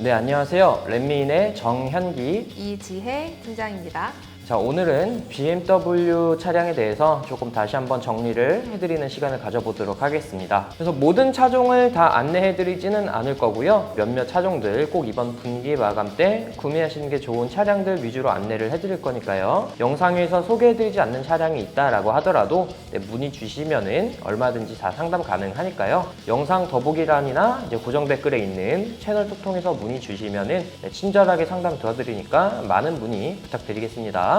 네, 안녕하세요. 렛미인의 정현기. 이지혜 팀장입니다. 자, 오늘은 BMW 차량에 대해서 조금 다시 한번 정리를 해드리는 시간을 가져보도록 하겠습니다. 그래서 모든 차종을 다 안내해드리지는 않을 거고요. 몇몇 차종들 꼭 이번 분기 마감 때 구매하시는 게 좋은 차량들 위주로 안내를 해드릴 거니까요. 영상에서 소개해드리지 않는 차량이 있다라고 하더라도 네, 문의 주시면은 얼마든지 다 상담 가능하니까요. 영상 더보기란이나 이제 고정 댓글에 있는 채널 톡 통해서 문의 주시면은 네, 친절하게 상담 도와드리니까 많은 문의 부탁드리겠습니다.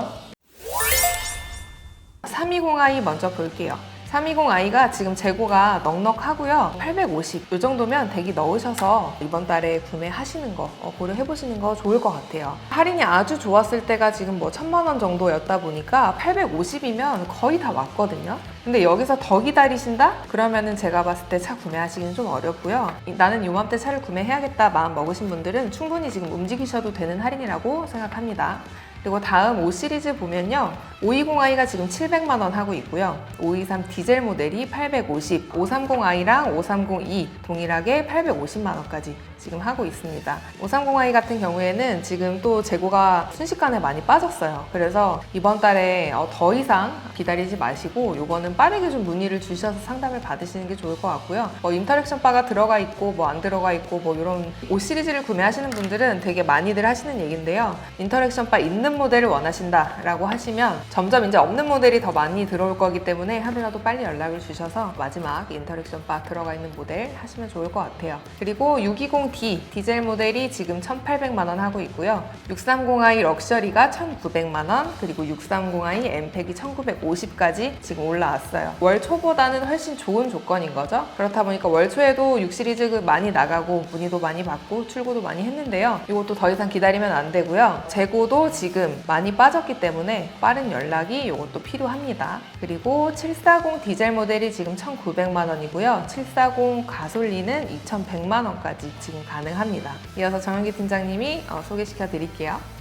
320i 먼저 볼게요. 320i가 지금 재고가 넉넉하고요. 850. 이 정도면 대기 넣으셔서 이번 달에 구매하시는 거 어, 고려해 보시는 거 좋을 것 같아요. 할인이 아주 좋았을 때가 지금 뭐 천만 원 정도였다 보니까 850이면 거의 다 왔거든요. 근데 여기서 더 기다리신다? 그러면은 제가 봤을 때 차 구매하시기는 좀 어렵고요. 이- 나는 요맘때 차를 구매해야겠다 마음 먹으신 분들은 충분히 지금 움직이셔도 되는 할인이라고 생각합니다. 그리고 다음 5 시리즈 보면요. 520i가 지금 700만 원 하고 있고요. 523 디젤 모델이 850, 530i랑 530e 동일하게 850만 원까지 지금 하고 있습니다. 530i 같은 경우에는 지금 또 재고가 순식간에 많이 빠졌어요. 그래서 이번 달에 어, 더 이상 기다리지 마시고 요거는 빠르게 좀 문의를 주셔서 상담을 받으시는 게 좋을 것 같고요. 뭐 인터랙션 바가 들어가 있고 뭐 안 들어가 있고 뭐 이런 5 시리즈를 구매하시는 분들은 되게 많이들 하시는 얘기인데요. 인터랙션 바 있는 모델을 원하신다라고 하시면 점점 이제 없는 모델이 더 많이 들어올 거기 때문에 하루라도 빨리 연락을 주셔서 마지막 인터랙션 바 들어가 있는 모델 하시면 좋을 것 같아요. 그리고 620D 디젤 모델이 지금 1,800만 원 하고 있고요. 630i 럭셔리가 1,900만 원, 그리고 630i 엠팩이 1,950까지 지금 올라왔어요. 월 초보다는 훨씬 좋은 조건인 거죠. 그렇다 보니까 월 초에도 6 시리즈 그 많이 나가고 문의도 많이 받고 출고도 많이 했는데요. 이것도 더 이상 기다리면 안 되고요. 재고도 지금 많이 빠졌기 때문에 빠른 연락이 이것도 필요합니다. 그리고 740 디젤 모델이 지금 1,900만 원이고요. 740 가솔린은 2,100만 원까지 지금 가능합니다. 이어서 정현기 팀장님이 어, 소개시켜 드릴게요.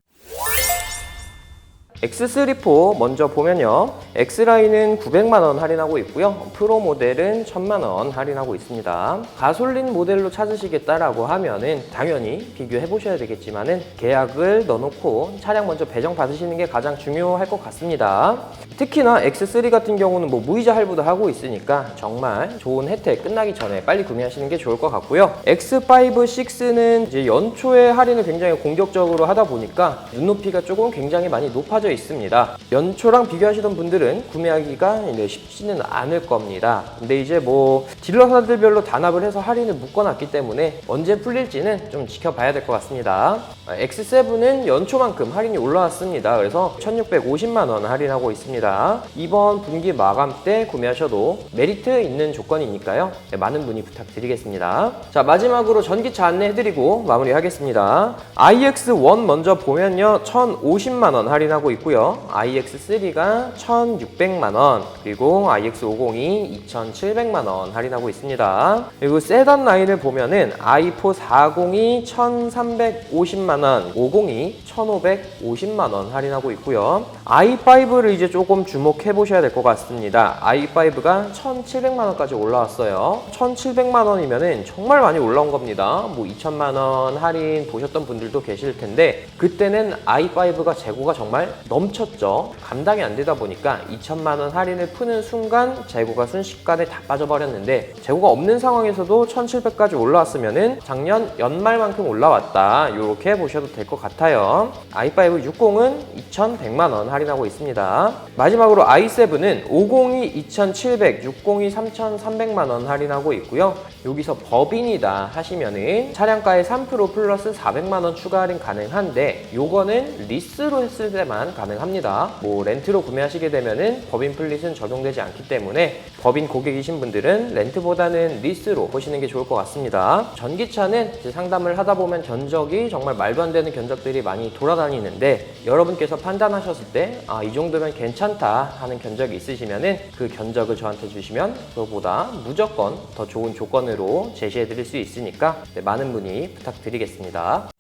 X34 먼저 보면요. X라인은 900만원 할인하고 있고요. 프로 모델은 1000만원 할인하고 있습니다. 가솔린 모델로 찾으시겠다라고 하면은 당연히 비교해 보셔야 되겠지만은 계약을 넣어놓고 차량 먼저 배정 받으시는 게 가장 중요할 것 같습니다. 특히나 X3 같은 경우는 뭐 무이자 할부도 하고 있으니까 정말 좋은 혜택 끝나기 전에 빨리 구매하시는 게 좋을 것 같고요. X5, 6는 이제 연초에 할인을 굉장히 공격적으로 하다 보니까 눈높이가 조금 굉장히 많이 높아져 있습니다. 연초랑 비교하시던 분들은 구매하기가 쉽지는 않을 겁니다. 근데 이제 뭐 딜러사들별로 단합을 해서 할인을 묶어놨기 때문에 언제 풀릴지는 좀 지켜봐야 될 것 같습니다. X7은 연초만큼 할인이 올라왔습니다. 그래서 1650만 원 할인하고 있습니다. 이번 분기 마감 때 구매하셔도 메리트 있는 조건이니까요. 네, 많은 문의 부탁드리겠습니다. 자 마지막으로 전기차 안내해드리고 마무리하겠습니다. iX1 먼저 보면요, 1,050만 원 할인하고 있고 요. iX3가 1,600만 원, 그리고 iX50이 2,700만 원 할인하고 있습니다. 그리고 세단 라인을 보면은 i4 40이 1,350만 원, 50이 1,550만 원 할인하고 있고요. i5를 이제 조금 주목해 보셔야 될 것 같습니다. i5가 1,700만 원까지 올라왔어요. 1,700만 원이면은 정말 많이 올라온 겁니다. 뭐 2천만 원 할인 보셨던 분들도 계실 텐데 그때는 i5가 재고가 정말 넘쳤죠. 감당이 안 되다 보니까 2천만 원 할인을 푸는 순간 재고가 순식간에 다 빠져버렸는데 재고가 없는 상황에서도 1,700까지 올라왔으면은 작년 연말만큼 올라왔다. 이렇게 보셔도 될 것 같아요. I5 60은 2,100만 원 할인하고 있습니다. 마지막으로 i7은 50이 2,700, 60이 3,300만 원 할인하고 있고요. 여기서 법인이다 하시면은 차량가에 3% 플러스 400만 원 추가 할인 가능한데 요거는 리스로 했을 때만 가능합니다. 뭐 렌트로 구매하시게 되면은 법인 플릿은 적용되지 않기 때문에 법인 고객이신 분들은 렌트보다는 리스로 보시는 게 좋을 것 같습니다. 전기차는 상담을 하다 보면 견적이 정말 말도 안 되는 견적들이 많이 돌아다니는데 여러분께서 판단하셨을 때 아, 이 정도면 괜찮다 하는 견적이 있으시면은 그 견적을 저한테 주시면 그거보다 무조건 더 좋은 조건으로 제시해 드릴 수 있으니까 네, 많은 문의 부탁드리겠습니다.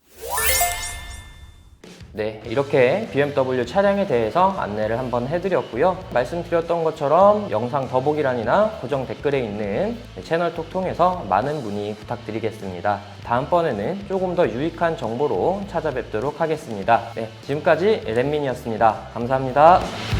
네, 이렇게 BMW 차량에 대해서 안내를 한번 해드렸고요. 말씀드렸던 것처럼 영상 더보기란이나 고정 댓글에 있는 채널 톡 통해서 많은 문의 부탁드리겠습니다. 다음번에는 조금 더 유익한 정보로 찾아뵙도록 하겠습니다. 네, 지금까지 랜민이었습니다. 감사합니다.